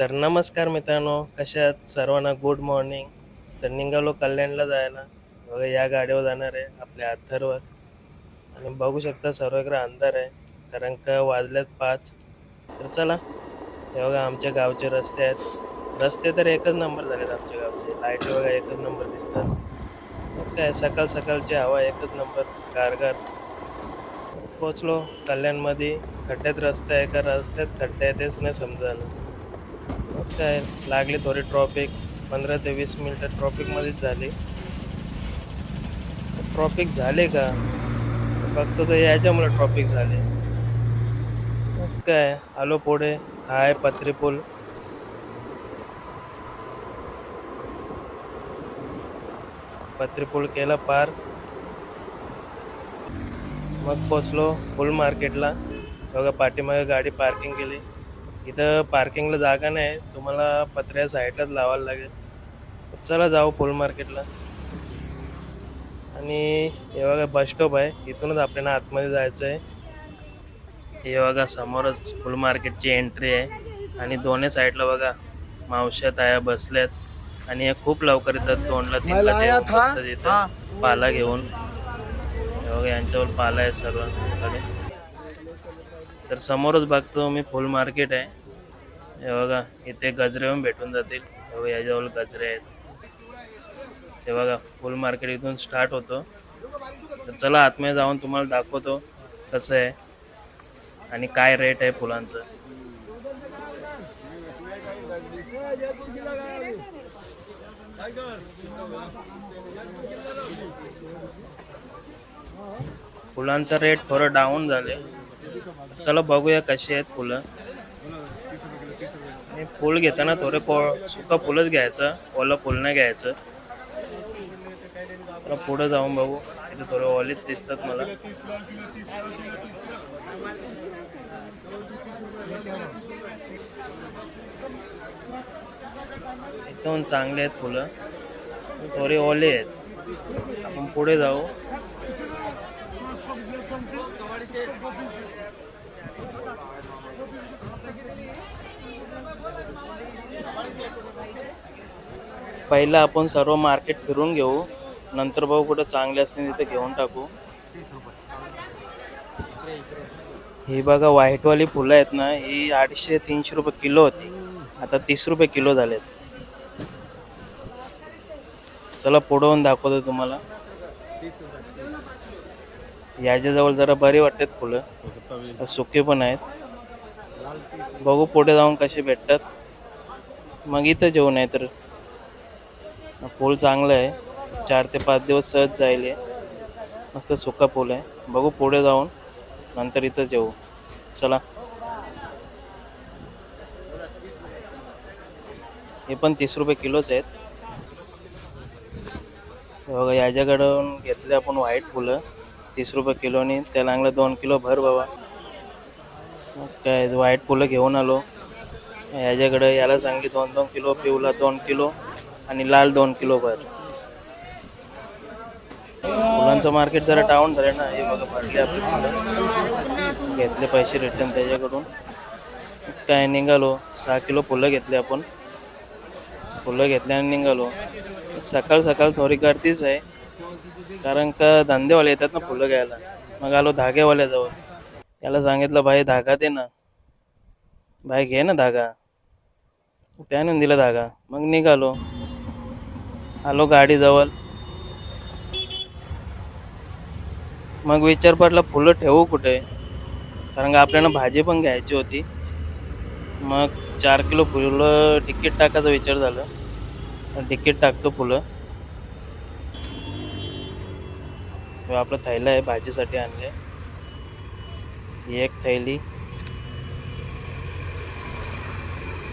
तर नमस्कार मित्रांनो कशा सर्वांना गुड मॉर्निंग तर निघालो कल्याणला जायला. बघा या गाडीवर जाणार आहे आपल्या अथर्वर आणि बघू शकता सर्वकडे अंधार आहे कारण का वाजल्यात पाच. तर चला हे बघा आमच्या गावचे रस्ते आहेत. रस्ते तर एकच नंबर झालेत आमच्या गावचे. लाईटी बघा एकच नंबर दिसतात. काय सकाळ सकाळची हवा एकच नंबर गारगार पोचलो कल्याणमध्ये. खड्ड्यात रस्ते आहे का? रस्त्यात खड्डे आहे तेच नाही समजायला मग काय लागले थोडी ट्रॉफिक पंधरा ते वीस मिनटं ट्रॉफिकमध्येच झाली. ट्रॉफिक झाले का? फक्त तर याच्यामुळे ट्रॉफिक झाले. काय आलो पुढे. हाय पत्रीपूल पत्री पूल केला पार. मग पोचलो फुल मार्केटला बघा पाठीमागे गाडी पार्किंग केली. इथं पार्किंगला जागा नाही तुम्हाला पत्र्या साईडलाच लावायला लागेल. चला जाऊ फुल मार्केटला आणि हे बघा बस स्टॉप आहे. इथूनच आपल्याला आतमध्ये जायचं आहे हे बघा समोरच फुल मार्केटची एंट्री आहे. आणि दोन्ही साईडला बघा मावश्या ताया बसल्यात. आणि हे खूप लवकर येतात दोनला तीनला ते येऊन बसतात इथं. पाला घेऊन. हे बघा यांच्यावर पाला आहे सर्व. तर समोरच बघतो मी फुल मार्केट आहे. हे बघा इथे गजरे पण भेटून जातील. हे याच्यावर गजरे आहेत. हे बघा फुल मार्केट इथून स्टार्ट होतो. तर चला आतमध्ये जाऊन तुम्हाला दाखवतो कसं आहे आणि काय रेट आहे फुलांचं. फुलांचा रेट थोडं डाऊन झाले. चला बघूया कशी आहेत फुलं. आणि फुल घेताना थोडे पो सुका फुलच घ्यायचं ओलं फुल नाही घ्यायचं. चला पुढे जाऊन बघू. इथे थोडे ऑलीच दिसतात मला. एकदम चांगले आहेत फुलं. थोडे ओले आहेत. आपण पुढे जाऊ. पहिलं आपण सर्व मार्केट फिरून घेऊ. नंतर भाऊ कुठं चांगले असतील तिथे घेऊन टाकू. ही बघा व्हाईटवाली फुलं आहेत ना ही आठशे तीनशे रुपये किलो होती. आता तीस रुपये किलो झालेत. चला पुढवून दाखवतो तुम्हाला. याच्याजवळ जरा बरी वाटतात फुलं. सुके पण आहेत. बघू पुढे जाऊन कसे भेटतात. मग इथं जेवू आहे तर. पूल चांगलं आहे. चार ते पाच दिवस सहज जाईल मस्त सुका पूल आहे. बघू पुढे जाऊन नंतर इथं जेवू चला. हे पण तीस रुपये किलोच आहेत. बघा याच्याकडून घेतले आपण व्हाईट फुलं. तीस रुपये किलोनी त्याला लागलं दोन किलो भर बाबा. मग काय व्हाईट फुलं घेऊन आलो. याच्याकडं याला सांगली दोन दोन किलो पिवला दोन किलो. आणि लाल दोन किलो भर. फुलांचं मार्केट जरा डाऊन झालं ना हे बघा भरले आपले फुलं घेतले पैसे रिटर्न त्याच्याकडून. काय निघालो? सहा किलो फुलं घेतले आपण. फुलं घेतले आणि निघालो. सकाळ सकाळ थोडी गर्दीच आहे. कारण का धंदेवाले येतात ना फुलं घ्यायला. मग आलो धागेवाल्याजवळ. त्याला सांगितलं भाई धागा दे ना. भाई घे ना धागा. त्याने दिला धागा. मग निघालो. आलो गाडीजवळ. मग विचार पडला फुलं ठेवू कुठे? कारण का आपल्याला भाजी पण घ्यायची होती. मग चार किलो फुलं तिकीट टाकायचा विचार झाला. तिकीट टाकतो फुलं. आपलं थैला आहे भाजीसाठी आणले. एक थैली.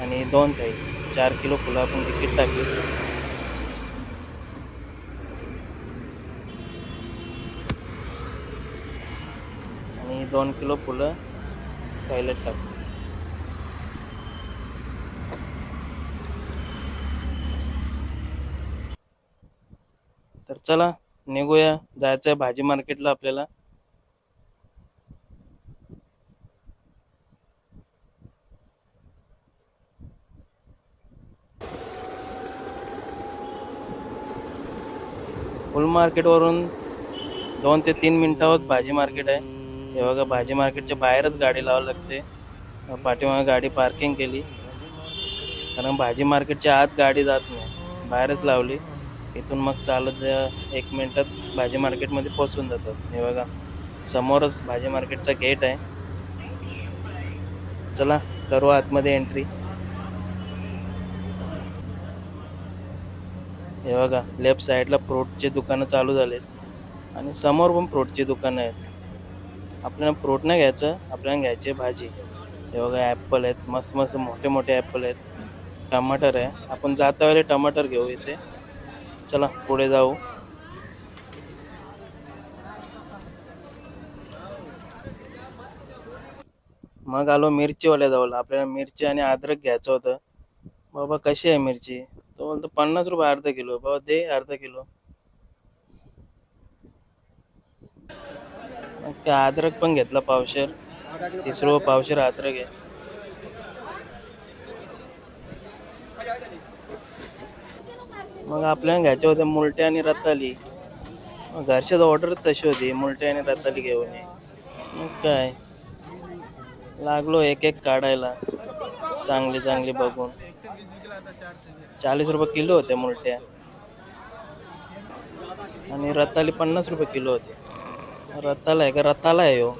आणि दोन थैली. चार किलो फुलं आपण तिकीट टाकली. दोन किलो फुलं खायला टाक. तर चला निघूया. जायचं आहे भाजी मार्केटला आपल्याला. फुल मार्केटवरून दोन ते तीन मिनिटावर भाजी मार्केट आहे. हे बघा भाजी मार्केटच्या बाहेरच गाडी लावावी लागते. पाठीमागे गाडी पार्किंग केली. कारण भाजी मार्केटच्या आत गाडी जात नाही. बाहेरच लावली. इथून मग चालत जा एक मिनटात भाजी मार्केटमध्ये पोचून जातात. हे बघा समोरच भाजी मार्केटचा गेट आहे. चला करू आतमध्ये एंट्री हे बघा लेफ्ट साईडला फ्रूटचे दुकानं चालू झालेत. आणि समोर पण फ्रूटची दुकानं आहेत. आपल्याला फ्रूट नाही घ्यायचं आपल्याला घ्यायची भाजी. हे बघा ॲपल आहेत मस्त मस्त मोठे मोठे ॲपल आहेत. टमाटर आहे. आपण जाता वेळेला टमाटर घेऊ इथे. चला पुढे जाऊ. मग आलो मिरचीवाल्या जवळ आपल्याला मिरची आणि अद्रक घ्यायचं होतं. बाबा कशी आहे मिरची? तो बोलतो पन्नास रुपये अर्धा किलो. बाबा दे अर्धा किलो. मग काय अद्रक पण घेतला पावशेर. तीस रुपये पावशेर अद्रक आहे. मग आपल्याला घ्यायच्या होत्या मुलट्या आणि रताली. मग घरच्याच ऑर्डर तशी होती मुलटे आणि रताली घेऊन ये. मग काय? लागलो एक एक काढायला. चांगली चांगली बघून. चाळीस रुपये किलो होत्या मुलट्या. आणि रताली पन्नास रुपये किलो होते. रताला आहे का? रताला आहे हो.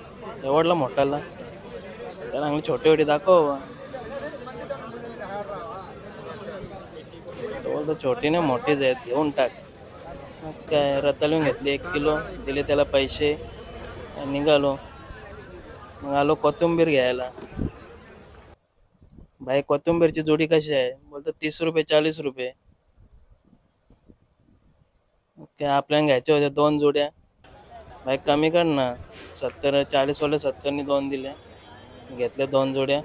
एवढला मोठाला. त्याला चांगली छोटे छोटे दाखव तो बोलतो छोटी नाही मोठीच आहेत. घेऊन टाक. मग काय रताळून घेतली एक किलो. दिले त्याला पैसे. निघालो. मग आलो कोथिंबीर घ्यायला. भाई कोथिंबीरची जोडी कशी आहे? बोलतो तीस रुपये चाळीस रुपये. ओके आपल्याला घ्यायच्या होत्या दोन जोड्या. भाई कमी कर ना. सत्तर चाळीस वाले सत्तरनी दोन दिले. घेतल्या दोन जोड्या.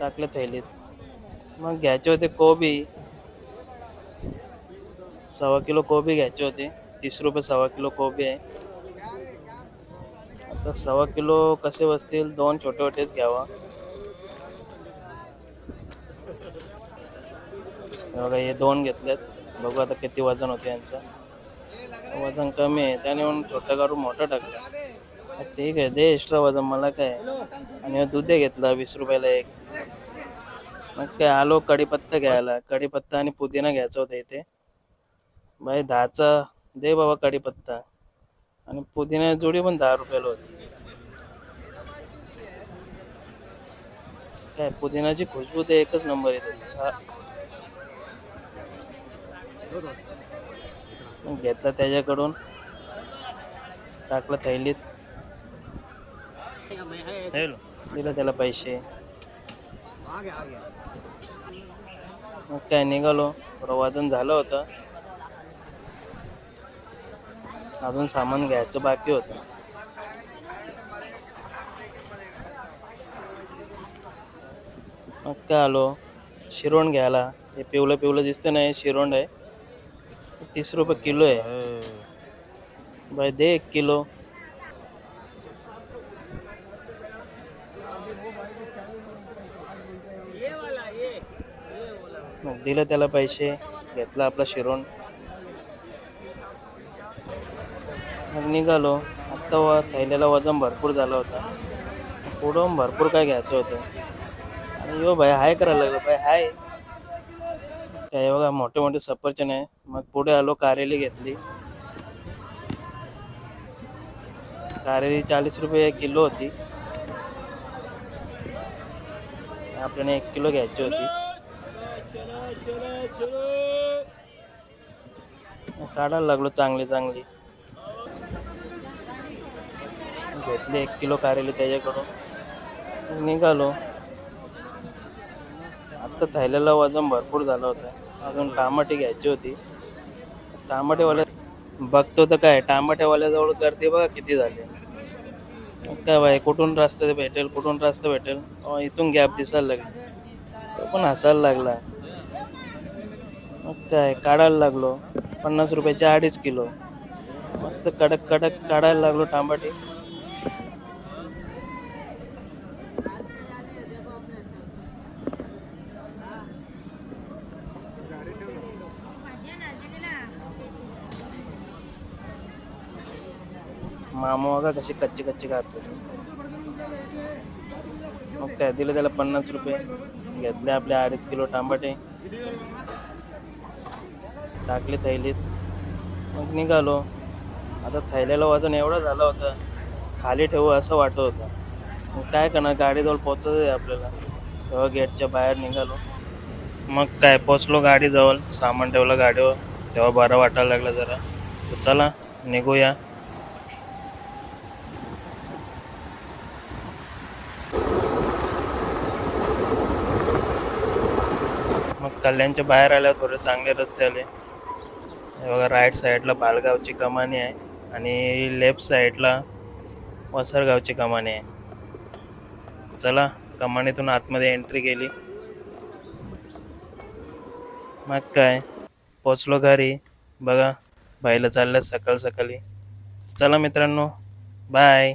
टाकले थैलीत. मग घ्यायचे होते कोबी. सव्वा किलो कोबी घ्यायचे होते. तीस रुपये सव्वा किलो कोबी आहे. आता सव्वा किलो कसे बसतील? दोन छोटे छोटेच घ्यावा. हे बघा हे दोन घेतलेत. बघू आता किती वजन होते यांचं. वजन कमी आहे त्याने म्हणून छोटं करून मोठं टाकलं. ठीक आहे दे एक्स्ट्रा वजन मला काय? आणि दूध घेतलं वीस रुपयाला एक. मग काय आलो कढीपत्ता घ्यायला. कढीपत्ता आणि पुदिना घ्यायचा होता इथे. बाई दहाचा दे बाबा कढीपत्ता. आणि पुदिना जोडी पण दहा रुपयाला होती. काय पुदिनाची खुशबू ते एकच नंबर येते. घेतला त्याच्याकडून. टाकलं थैलीत. दिलं त्याला पैसे. मग काय निघालो. थोडं वजन झालं होतं. अजून सामान घ्यायचं बाकी होतं. मग काय आलो. शिरोण घ्यायला. हे पिवलं पिवलं दिसतं नाही शिरोंड आहे. तीस रुपये किलो आहे. बाय दे एक किलो. मग दिलं त्याला पैसे घेतला आपला शिरोण मग निघालो. आत्ता व थैल्याला वजन भरपूर झालं होतं. पुढं भरपूर काय घ्यायचं होतं. आणि यो भाई हाय करायला लागलो. भाई हाय. काय बघा मोठे मोठे सफरचंद आहे. मग पुढे आलो कारेली घेतली. कारेली चाळीस रुपये किलो होती. आपल्याला एक किलो घ्यायची होती. काढायला लागलो चांगली चांगली. घेतली एक किलो कारेली त्याच्याकडून. निघालो. आत्ता थैल्याला वजन भरपूर झालं होतं. अजून टामाटे घ्यायची होती. टामाटेवाल्या बघतो तर काय टामाटेवाल्याजवळ गर्दी बघा किती झाली. काय बाई कुठून रस्ता भेटेल कुठून रस्ता भेटेल? इथून गॅप दिसायला लागली. तो पण हसायला लागला. मग काय काढायला लागलो. पन्नास रुपयाचे अडीच किलो. मस्त कडक कडक काढायला लागलो टामाटे. मामा बघा कशी कच्चे कच्ची काढतो मग काय दिलं त्याला पन्नास रुपये. घेतले आपले अडीच किलो टमाटे टाकले थैलीत. मग निघालो. आता थैल्याला वजन एवढं झालं होतं. खाली ठेवू असं वाटत होतं. मग काय करणार? गाडीजवळ पोचत आहे आपल्याला. तेव्हा गेटच्या बाहेर निघालो. मग काय? पोचलो गाडीजवळ. सामान ठेवलं गाडीवर. तेव्हा बरं वाटायला लागलं जरा. चला निघूया मग कल्याणच्या बाहेर आल्यावर थोडे चांगले रस्ते आले. बघा राईट साईडला बालगावची कमानी आहे आणि लेफ्ट साईडला वसरगावची कमानी आहे. चला कमानीतून आतमध्ये एंट्री केली. मग काय? पोचलो घरी. बघा बाईला चाललं सकाळ सकाळी. चला मित्रांनो बाय